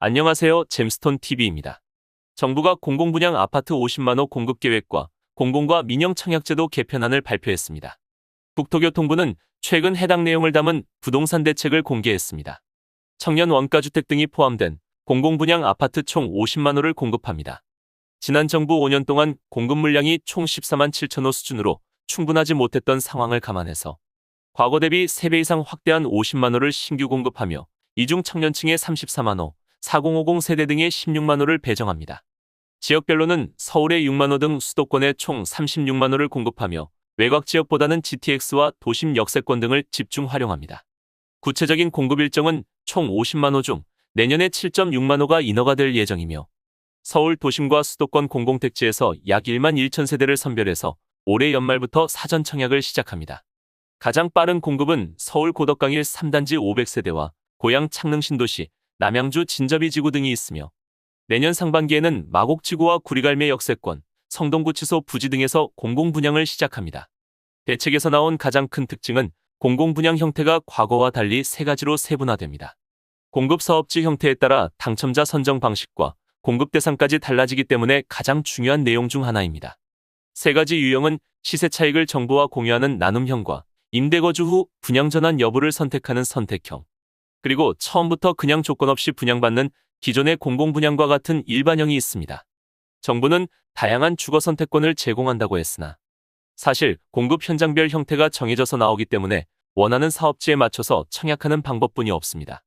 안녕하세요. 잼스톤 TV입니다. 정부가 공공분양 아파트 50만호 공급 계획과 공공과 민영 청약제도 개편안을 발표했습니다. 국토교통부는 최근 해당 내용을 담은 부동산 대책을 공개했습니다. 청년 원가주택 등이 포함된 공공분양 아파트 총 50만 호를 공급합니다. 지난 정부 5년 동안 공급 물량이 총 14만 7천 호 수준으로 충분하지 못했던 상황을 감안해서 과거 대비 3배 이상 확대한 50만 호를 신규 공급하며 이중 청년층의 34만 호, 4050 세대 등의 16만 호를 배정합니다. 지역별로는 서울의 6만 호 등 수도권에 총 36만 호를 공급하며 외곽 지역보다는 GTX와 도심 역세권 등을 집중 활용합니다. 구체적인 공급 일정은 총 50만 호 중 내년에 7.6만 호가 인허가 될 예정이며 서울 도심과 수도권 공공택지에서 약 1만 1천 세대를 선별해서 올해 연말부터 사전 청약을 시작합니다. 가장 빠른 공급은 서울 고덕강일 3단지 500세대와 고양 창릉 신도시, 남양주 진접이 지구 등이 있으며 내년 상반기에는 마곡지구와 구리갈매 역세권, 성동구치소 부지 등에서 공공분양을 시작합니다. 대책에서 나온 가장 큰 특징은 공공분양 형태가 과거와 달리 세 가지로 세분화됩니다. 공급 사업지 형태에 따라 당첨자 선정 방식과 공급 대상까지 달라지기 때문에 가장 중요한 내용 중 하나입니다. 세 가지 유형은 시세 차익을 정부와 공유하는 나눔형과 임대거주 후 분양 전환 여부를 선택하는 선택형, 그리고 처음부터 그냥 조건 없이 분양받는 기존의 공공분양과 같은 일반형이 있습니다. 정부는 다양한 주거 선택권을 제공한다고 했으나 사실 공급 현장별 형태가 정해져서 나오기 때문에 원하는 사업지에 맞춰서 청약하는 방법뿐이 없습니다.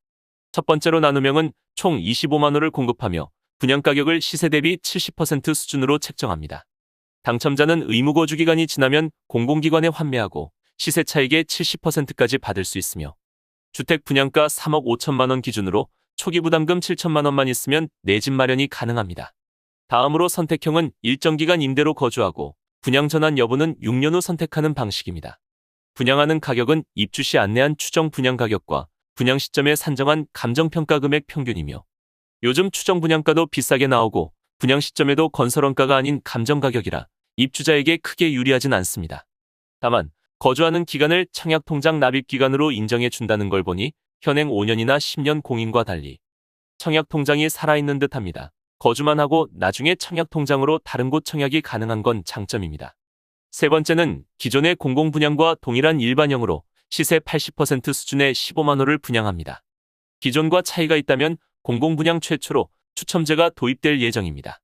첫 번째로 나눔형은 총 25만 호를 공급하며 분양 가격을 시세 대비 70% 수준으로 책정합니다. 당첨자는 의무거주 기간이 지나면 공공기관에 환매하고 시세 차익의 70%까지 받을 수 있으며 주택 분양가 3억 5천만 원 기준으로 초기 부담금 7천만 원만 있으면 내 집 마련이 가능합니다. 다음으로 선택형은 일정 기간 임대로 거주하고 분양 전환 여부는 6년 후 선택하는 방식입니다. 분양하는 가격은 입주 시 안내한 추정 분양 가격과 분양 시점에 산정한 감정평가 금액 평균이며 요즘 추정 분양가도 비싸게 나오고 분양 시점에도 건설원가가 아닌 감정 가격이라 입주자에게 크게 유리하진 않습니다. 다만 거주하는 기간을 청약통장 납입기간으로 인정해 준다는 걸 보니 현행 5년이나 10년 공인과 달리 청약통장이 살아있는 듯합니다. 거주만 하고 나중에 청약통장으로 다른 곳 청약이 가능한 건 장점입니다. 세 번째는 기존의 공공분양과 동일한 일반형으로 시세 80% 수준의 15만 호를 분양합니다. 기존과 차이가 있다면 공공분양 최초로 추첨제가 도입될 예정입니다.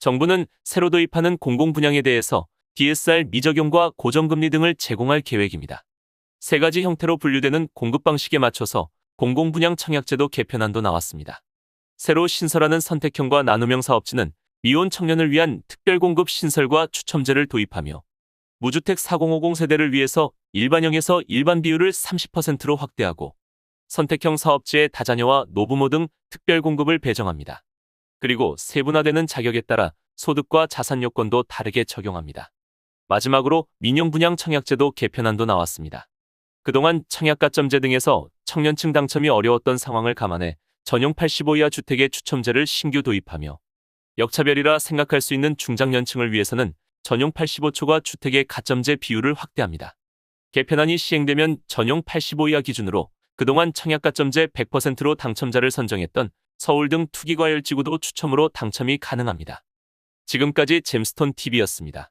정부는 새로 도입하는 공공분양에 대해서 DSR 미적용과 고정금리 등을 제공할 계획입니다. 세 가지 형태로 분류되는 공급 방식에 맞춰서 공공분양 청약제도 개편안도 나왔습니다. 새로 신설하는 선택형과 나눔형 사업지는 미혼 청년을 위한 특별공급 신설과 추첨제를 도입하며 무주택 4050 세대를 위해서 일반형에서 일반 비율을 30%로 확대하고 선택형 사업지의 다자녀와 노부모 등 특별공급을 배정합니다. 그리고 세분화되는 자격에 따라 소득과 자산 요건도 다르게 적용합니다. 마지막으로 민영 분양 청약제도 개편안도 나왔습니다. 그동안 청약가점제 등에서 청년층 당첨이 어려웠던 상황을 감안해 전용 85 이하 주택의 추첨제를 신규 도입하며 역차별이라 생각할 수 있는 중장년층을 위해서는 전용 85초과 주택의 가점제 비율을 확대합니다. 개편안이 시행되면 전용 85 이하 기준으로 그동안 청약가점제 100%로 당첨자를 선정했던 서울 등 투기과열지구도 추첨으로 당첨이 가능합니다. 지금까지 잼스톤 TV였습니다.